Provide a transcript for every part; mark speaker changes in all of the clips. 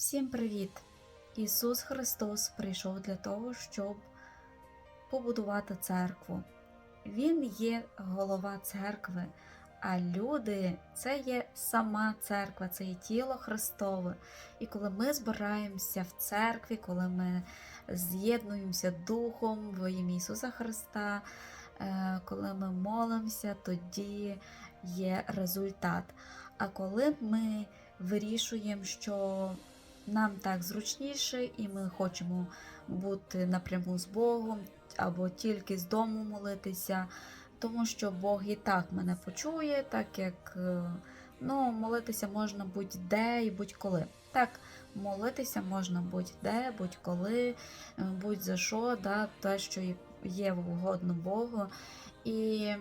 Speaker 1: Всім привіт! Ісус Христос прийшов для того, щоб побудувати церкву. Він є голова церкви, а люди це є сама церква, це є тіло Христове. І коли ми збираємося в церкві, коли ми з'єднуємося духом в ім'я Ісуса Христа, е, коли ми молимося, тоді є результат. А коли ми вирішуємо, що нам так зручніше, і ми хочемо бути напряму з Богом або тільки з дому молитися, тому що Бог і так мене почує, так як е, ну, молитися можна будь-де і будь-коли. Так, молитися можна будь-де, будь-коли, е, будь-за що, да, те, що є угодно Богу. І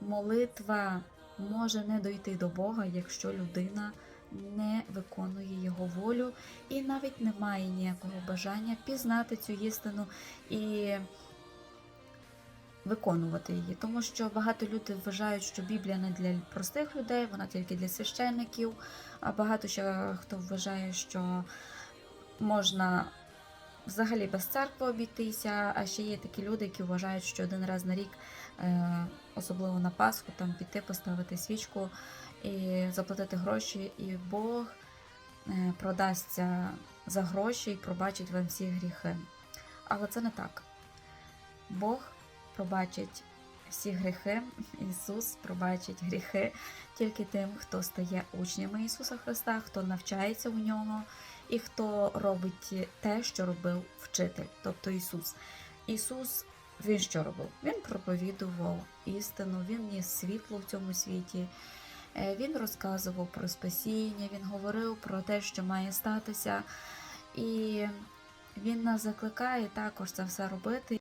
Speaker 1: молитва може не дойти до Бога, якщо людина не виконує його волю і навіть не має ніякого бажання пізнати цю істину і виконувати її. Тому що багато людей вважають, що Біблія не для простих людей, вона тільки для священників, а багато ще хто вважає, що можна взагалі без церкви обійтися, а ще є такі люди, які вважають, що один раз на рік, е, особливо на Пасху, там піти, поставити свічку і заплатити гроші, і Бог е, продасться за гроші і пробачить вам всі гріхи. Але це не так. Бог пробачить всі гріхи, Ісус пробачить гріхи тільки тим, хто стає учнями Ісуса Христа, хто навчається у нього і хто робить те, що робив вчитель, тобто Ісус. Ісус він що робив? Він проповідував істину, він ніс світло в цьому світі. Е, Він розказував про спасіння, він говорив про те, що має статися, і він нас закликає також це все робити.